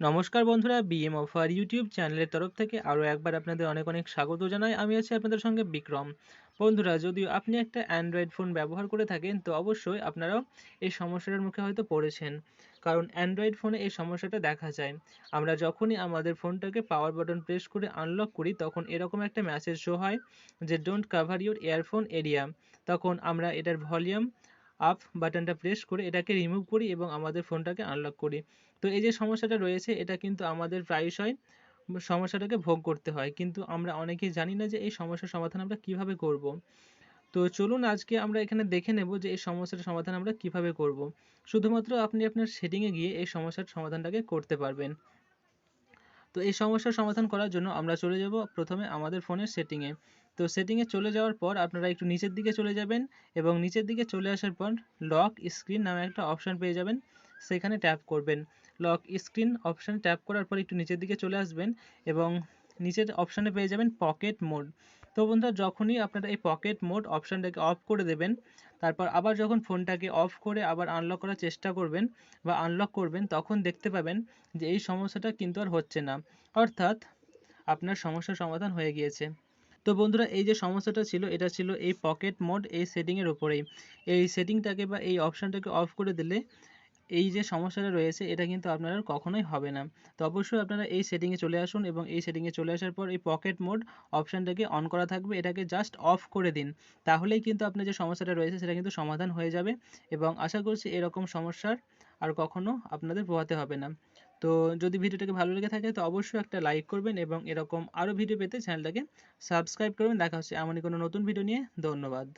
নমস্কার বন্ধুরা BM offer YouTube চ্যানেলের তরফ থেকে আরও একবার আপনাদের অনেক অনেক স্বাগত জানাই। আমি আছি আপনাদের সঙ্গে বিক্রম। বন্ধুরা, যদিও আপনি একটা অ্যান্ড্রয়েড ফোন ব্যবহার করে থাকেন, তো অবশ্যই আপনারাও এই সমস্যাটার মুখে হয়তো পড়েছেন। কারণ অ্যান্ড্রয়েড ফোনে এই সমস্যাটা দেখা যায়। আমরা যখনই আমাদের ফোনটাকে পাওয়ার বাটন প্রেস করে আনলক করি, তখন এরকম একটা মেসেজ শো হয় যে don't cover your earphone area তখন আমরা এটার ভলিউম আপ বাটনটা প্রেস করে এটাকে রিমুভ করি এবং আমাদের ফোনটাকে আনলক করি। তো এই যে সমস্যাটা রয়েছে, এটা কিন্তু আমাদের প্রায়শই সমস্যাটাকে ভোগ করতে হয়। কিন্তু আমরা অনেকেই জানি না যে এই সমস্যার সমাধান আমরা কীভাবে করব। তো চলুন আজকে আমরা এখানে দেখে নেব যে এই সমস্যার সমাধান আমরা কীভাবে করব। শুধুমাত্র আপনি আপনার সেটিংয়ে গিয়ে এই সমস্যার সমাধানটাকে করতে পারবেন। তো এই সমস্যার সমাধান করার জন্য আমরা চলে যাব প্রথমে আমাদের ফোনের সেটিংয়ে। তো সেটিংয়ে চলে যাওয়ার পর আপনারা একটু নিচের দিকে চলে যাবেন এবং নিচের দিকে চলে আসার পর লক স্ক্রিন নামে একটা অপশান পেয়ে যাবেন। সেখানে ট্যাপ করবেন। লক স্ক্রিন অপশান ট্যাপ করার পর একটু নিচের দিকে চলে আসবেন এবং নিচের অপশানে পেয়ে যাবেন পকেট মোড তো বন্ধুরা, যখনই আপনারা এই পকেট মোড অপশানটাকে অফ করে দেবেন, তারপর আবার যখন ফোনটাকে অফ করে আবার আনলক করার চেষ্টা করবেন বা আনলক করবেন, তখন দেখতে পাবেন যে এই সমস্যাটা কিন্তু আর হচ্ছে না। অর্থাৎ আপনার সমস্যার সমাধান হয়ে গিয়েছে। তো বন্ধুরা, এই যে সমস্যাটা ছিল, এটা ছিল এই পকেট মোড এই সেটিংয়ের ওপরেই এই সেটিংটাকে বা এই অপশানটাকে অফ করে দিলে এই যে সমস্যাটা রয়েছে, এটা কিন্তু আপনার আর কখনোই হবে না। তো অবশ্যই আপনারা এই সেটিংয়ে চলে আসুন এবং এই সেটিংয়ে চলে আসার পর এই পকেট মোড অপশানটাকে অন করা থাকবে, এটাকে জাস্ট অফ করে দিন। তাহলেই কিন্তু আপনার যে সমস্যাটা রয়েছে, সেটা কিন্তু সমাধান হয়ে যাবে এবং আশা করছি এরকম সমস্যার আর কখনো আপনাদের পোহাতে হবে না। তো যদি ভিডিওটাকে ভালো লেগে থাকে, তো অবশ্যই একটা লাইক করবেন এবং এরকম আরও ভিডিও পেতে চ্যানেলটাকে সাবস্ক্রাইব করবেন। দেখা হচ্ছে এমনই কোনো নতুন ভিডিও নিয়ে। ধন্যবাদ।